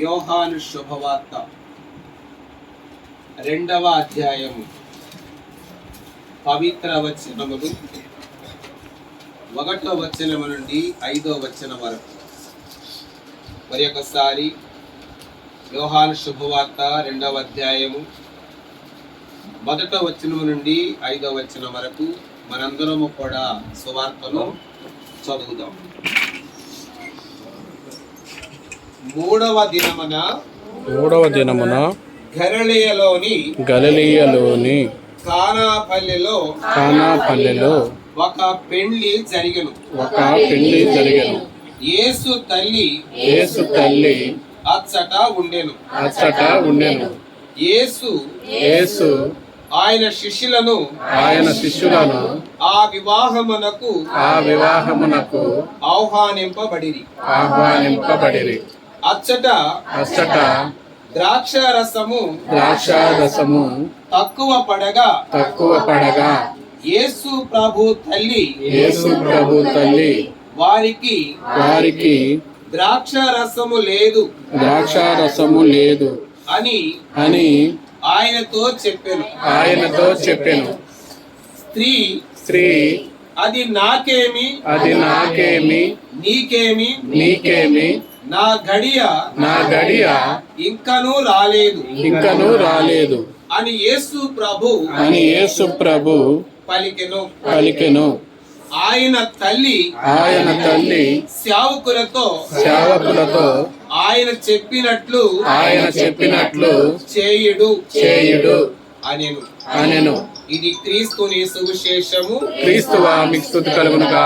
యోహాను శుభవార్త. రెండవ అధ్యాయము. పవిత్ర వచనములు. ఒకటో వచనము నుండి ఐదో వచనం వరకు. మరి ఒకసారి యోహాను శుభవార్త రెండవ అధ్యాయము. మొదట వచనము నుండి ఐదో వచనం వరకు మనందరము కూడా సువార్తను చదువుదాం. మూడవ దినమున మూడవ దినమున గరళియలోని గలిలియలోని కానాపల్లిలో కానాపల్లెలో ఒక పెండ్లి జరిగను. ఒక పెళ్ళి జరిగను. యేసు తల్లి యేసు తల్లి అచ్చట ఉండెను. అచ్చట ఉండెను. యేసు యేసు ఆయన శిష్యులను ఆయన శిష్యులను ఆ వివాహమునకు ఆ వివాహమునకు ఆహ్వానింపబడిరి. ఆహ్వానింపబడిరి. అచ్చట అచ్చట ద్రాక్ష రసము ద్రాక్షారసము తక్కువ పడగా తక్కువ పడగా యేసు ప్రభు తల్లి యేసు ప్రభు తల్లి వారికి వారికి ద్రాక్ష రసము లేదు ద్రాక్షారసము లేదు అని అని ఆయనతో చెప్పాను. ఆయనతో చెప్పెను. స్త్రీ స్త్రీ అది నాకేమి? అది నాకేమి? నీకేమి? నీకేమి? నా గడియ నా గడియ ఇంకనూ రాలేదు. ఇంకను రాలేదు. అని యేసు ప్రభు అని యేసు ప్రభు పలికెను. పలికెను. ఆయన తల్లి ఆయన తల్లి సేవకులతో సేవకులతో ఆయన చెప్పినట్లు ఆయన చెప్పినట్లు చేయుడు చేయుడు అనెను. అనెను. ఇది క్రీస్తుని సువిశేషము. క్రీస్తువా మీకు స్థుతి కలుగునుగా